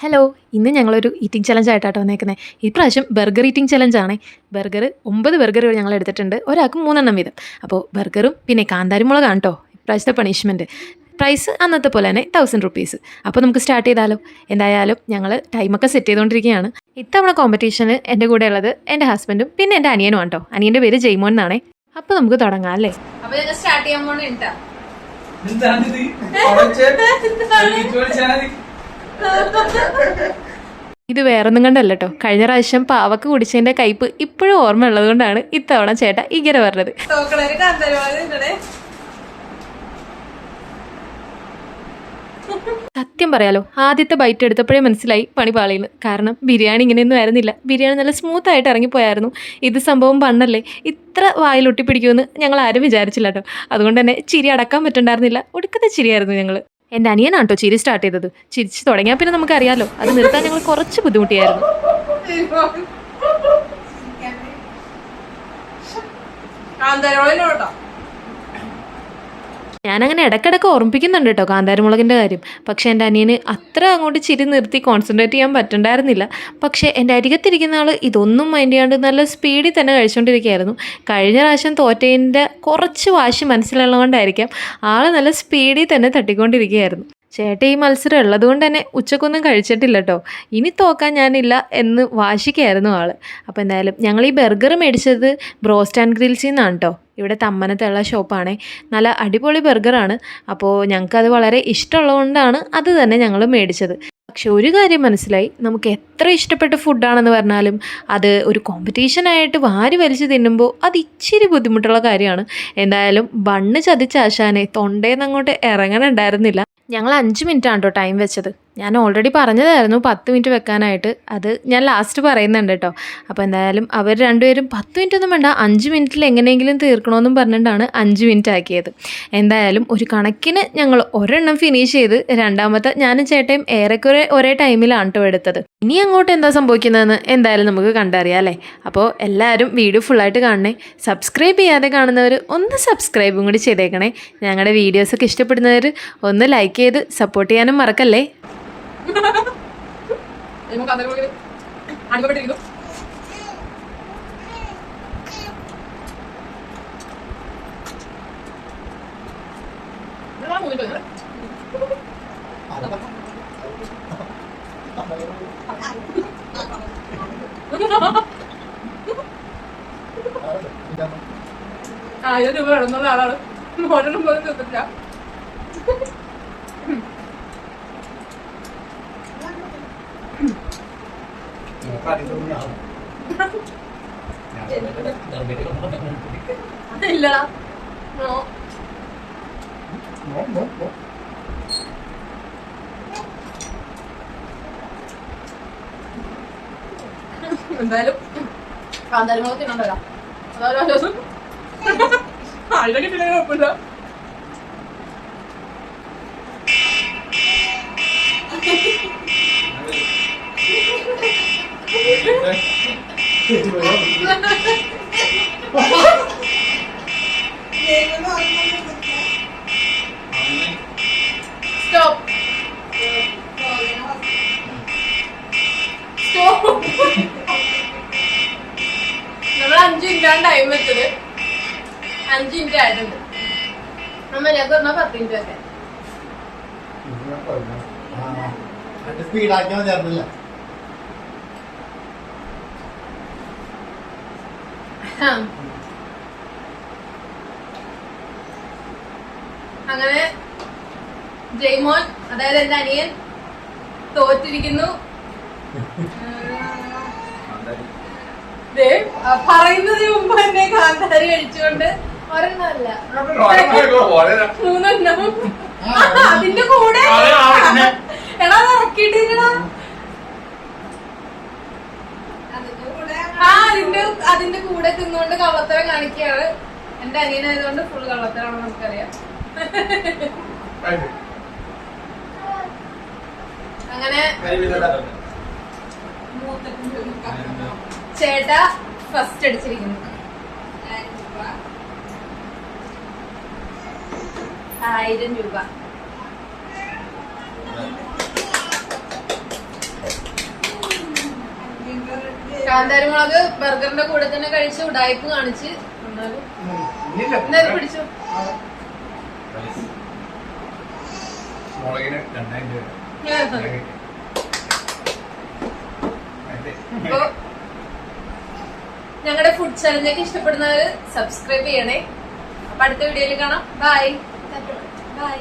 Hello ഇന്ന് ഞങ്ങളൊരു eating challenge ആയിട്ടാണ് വന്നേക്കുന്നത് ഇപ്രാവശ്യം ബർഗർ ഈറ്റിംഗ് ചലഞ്ച് ആണ്. ബർഗർ ഒമ്പത് ബർഗറുകൾ ഞങ്ങൾ എടുത്തിട്ടുണ്ട്. ഒരാൾക്ക് മൂന്നെണ്ണം വീതം. അപ്പോൾ ബർഗറും പിന്നെ കാന്താരിമുളകാണ് കേട്ടോ ഇപ്രാവശ്യത്തെ പണിഷ്മെന്റ് പ്രൈസ് അന്നത്തെ പോലെ തന്നെ തൗസൻഡ് റുപ്പീസ് അപ്പോൾ നമുക്ക് സ്റ്റാർട്ട് ചെയ്താലോ? എന്തായാലും ഞങ്ങൾ ടൈമൊക്കെ സെറ്റ് ചെയ്തുകൊണ്ടിരിക്കുകയാണ് ഇത്തവണ കോമ്പറ്റീഷന് എന്റെ കൂടെ ഉള്ളത് എന്റെ ഹസ്ബൻഡും പിന്നെ എന്റെ അനിയനും ആണ് കേട്ടോ അനിയന്റെ പേര് ജയ്മോൻ എന്നാണേ. അപ്പോൾ നമുക്ക് തുടങ്ങാം അല്ലേ? അപ്പൊ ഞങ്ങൾ സ്റ്റാർട്ട് ചെയ്യാൻ പോണ ഇത് വേറൊന്നും കണ്ടല്ല കേട്ടോ കഴിഞ്ഞ പ്രാവശ്യം പാവക്ക് കുടിച്ചതിന്റെ കയ്പ് ഇപ്പോഴും ഓർമ്മ ഉള്ളതുകൊണ്ടാണ് ഇത്തവണ ചേട്ട ഇങ്ങനെ പറഞ്ഞത്. സത്യം പറയാലോ ആദ്യത്തെ ബൈറ്റ് എടുത്തപ്പോഴേ മനസ്സിലായി പണി പാളിയെന്ന് കാരണം ബിരിയാണി ഇങ്ങനെയൊന്നും ആയിരുന്നില്ല. ബിരിയാണി നല്ല സ്മൂത്ത് ആയിട്ട് ഇറങ്ങിപ്പോയായിരുന്നു. ഇത് സംഭവം പണ്ണല്ലേ ഇത്ര വായിലൊട്ടി പിടിക്കുമെന്ന് ഞങ്ങൾ ആരും വിചാരിച്ചില്ല കേട്ടോ അതുകൊണ്ട് തന്നെ ചിരി അടക്കാൻ പറ്റുണ്ടായിരുന്നില്ല. ഒടുക്കത്തെ ചിരിയായിരുന്നു ഞങ്ങൾ എന്റെ അനിയനാണ് കേട്ടോ ചിരി സ്റ്റാർട്ട് ചെയ്തത്. ചിരിച്ച് തുടങ്ങിയാൽ പിന്നെ നമുക്കറിയാലോ. അത് നിർത്താൻ ഞങ്ങൾ കുറച്ച് ബുദ്ധിമുട്ടിയായിരുന്നു. കാന്തരോളിനോട്ടോ ഞാനങ്ങനെ ഇടയ്ക്കിടയ്ക്ക് ഓർമ്മിപ്പിക്കുന്നുണ്ട് കേട്ടോ കാന്താരിമുളകിന്റെ കാര്യം. പക്ഷേ എന്റെ അനിയന് അത്ര അങ്ങോട്ട് ചിരി നിർത്തി കോൺസെൻട്രേറ്റ് ചെയ്യാൻ പറ്റണ്ടായിരുന്നില്ല. പക്ഷേ എന്റെ അരികത്തിരിക്കുന്ന ആൾ ഇതൊന്നും മൈൻഡ് ചെയ്യാണ്ട് നല്ല സ്പീഡിൽ തന്നെ കഴിച്ചുകൊണ്ടിരിക്കുകയായിരുന്നു കഴിഞ്ഞ പ്രാവശ്യം തോറ്റേന്റെ കുറച്ച് വാശി മനസ്സിലുള്ളതുകൊണ്ടായിരിക്കാം ആൾ നല്ല സ്പീഡിൽ തന്നെ തട്ടിക്കൊണ്ടിരിക്കുകയായിരുന്നു. ചേട്ടൻ ഈ മത്സരം ഉള്ളതുകൊണ്ട് തന്നെ ഉച്ചക്കൊന്നും കഴിച്ചിട്ടില്ല കേട്ടോ ഇനി തോക്കാൻ ഞാനില്ല എന്ന് വാശിക്കായിരുന്നു ആൾ അപ്പോൾ എന്തായാലും ഞങ്ങൾ ഈ ബർഗർ മേടിച്ചത് ബ്രോസ്റ്റ് ആൻഡ് ഗ്രിൽസിൽ നിന്നാണ് കേട്ടോ ഇവിടെ തമ്മനത്തുള്ള ഷോപ്പാണേ. നല്ല അടിപൊളി ബർഗറാണ്. അപ്പോൾ ഞങ്ങൾക്കത് വളരെ ഇഷ്ടമുള്ളതുകൊണ്ടാണ് അത് തന്നെ ഞങ്ങൾ മേടിച്ചത്. പക്ഷെ ഒരു കാര്യം മനസ്സിലായി. നമുക്ക് എത്ര ഇഷ്ടപ്പെട്ട ഫുഡാണെന്ന് പറഞ്ഞാലും അത് ഒരു കോമ്പറ്റീഷനായിട്ട് വാരി വലിച്ച് തിന്നുമ്പോൾ അത് ഇച്ചിരി ബുദ്ധിമുട്ടുള്ള കാര്യമാണ്. എന്തായാലും ബണ്ണ് ചതിച്ച ആശാനെ തൊണ്ടേന്ന് ഇറങ്ങണുണ്ടായിരുന്നില്ല. ഞങ്ങൾ അഞ്ച് മിനിറ്റാണ് കേട്ടോ ടൈം വെച്ചത്. ഞാൻ ഓൾറെഡി പറഞ്ഞതായിരുന്നു പത്ത് മിനിറ്റ് വെക്കാനായിട്ട്. അത് ഞാൻ ലാസ്റ്റ് പറയുന്നുണ്ട് കേട്ടോ അപ്പോൾ എന്തായാലും അവർ രണ്ടുപേരും പത്ത് മിനിറ്റ് ഒന്നും വേണ്ട അഞ്ച് മിനിറ്റിൽ എങ്ങനെയെങ്കിലും തീർക്കണമെന്നും പറഞ്ഞിട്ടാണ് അഞ്ച് മിനിറ്റ് ആക്കിയത്. എന്തായാലും ഒരു കണക്കിന് ഞങ്ങൾ ഒരെണ്ണം ഫിനിഷ് ചെയ്ത് രണ്ടാമത്തെ ഞാനും ചേട്ടയും ഏറെക്കുറെ ഒരേ ടൈമിലാണ് കേട്ടോ എടുത്തത്. ഇനി അങ്ങോട്ട് എന്താ സംഭവിക്കുന്നതെന്ന് എന്തായാലും നമുക്ക് കണ്ടറിയാം അല്ലേ? അപ്പോൾ എല്ലാവരും വീഡിയോ ഫുള്ളായിട്ട് കാണണേ. സബ്സ്ക്രൈബ് ചെയ്യാതെ കാണുന്നവർ ഒന്ന് സബ്സ്ക്രൈബും കൂടി ചെയ്തേക്കണേ. ഞങ്ങളുടെ വീഡിയോസൊക്കെ ഇഷ്ടപ്പെടുന്നവർ ഒന്ന് ലൈക്ക് ചെയ്ത് സപ്പോർട്ട് ചെയ്യാനും മറക്കല്ലേ? അടിപൊളിയിരിക്കുന്നു ആയിരം രൂപ ഇടുന്ന ആളാണ്. ഒരെണ്ണം പോലും തീർത്തിട്ടില്ല. എന്തായാലും കാന്താരങ്ങളൊക്കെ തിന്നണ്ടല്ലോ അതായത് ആശ്വാസം. ആയിരം കുഴപ്പമില്ല. സ്റ്റോപ്പ് നമ്മൾ അഞ്ചു മിനിറ്റാണ് ടൈം വെച്ചത്. അഞ്ചു മിനിറ്റ് ആയിട്ടുണ്ട്. നമ്മ ഞങ്ങൾക്ക് പറഞ്ഞാൽ പത്ത് മിനിറ്റ് ഒക്കെ സ്പീഡാക്കിയാൽ മതിയായിരുന്നില്ല അങ്ങനെ ജയ്മോൻ അതായത് എന്റെ അനിയൻ തോറ്റിരിക്കുന്നു. പറയുന്നതിന് മുമ്പ് തന്നെ കാന്താരി കഴിച്ചുകൊണ്ട് ഒരെണ്ണമല്ല. മൂന്നെണ്ണം. കള്ളത്തരം കാണിക്കുകയാണ്. എന്റെ അനിയനായതുകൊണ്ട് ഫുൾ കള്ളത്തരാണെന്ന് നമുക്കറിയാം. അങ്ങനെ ചേട്ട ഫസ്റ്റ് അടിച്ചിരിക്കുന്നു. ആയിരം രൂപ. കാന്താരി മുളക് ബർഗറിന്റെ കൂടെ തന്നെ കഴിച്ച് ഉടായ്പ് കാണിച്ച് പിടിച്ചു? മുളകിന് രണ്ടായിരം രൂപ. അതെ. അപ്പൊ ഞങ്ങളുടെ ഫുഡ് ചലഞ്ചൊക്കെ ഇഷ്ടപ്പെടുന്നവര് സബ്സ്ക്രൈബ് ചെയ്യണേ. അപ്പൊ അടുത്ത വീഡിയോയിൽ കാണാം. Bye bye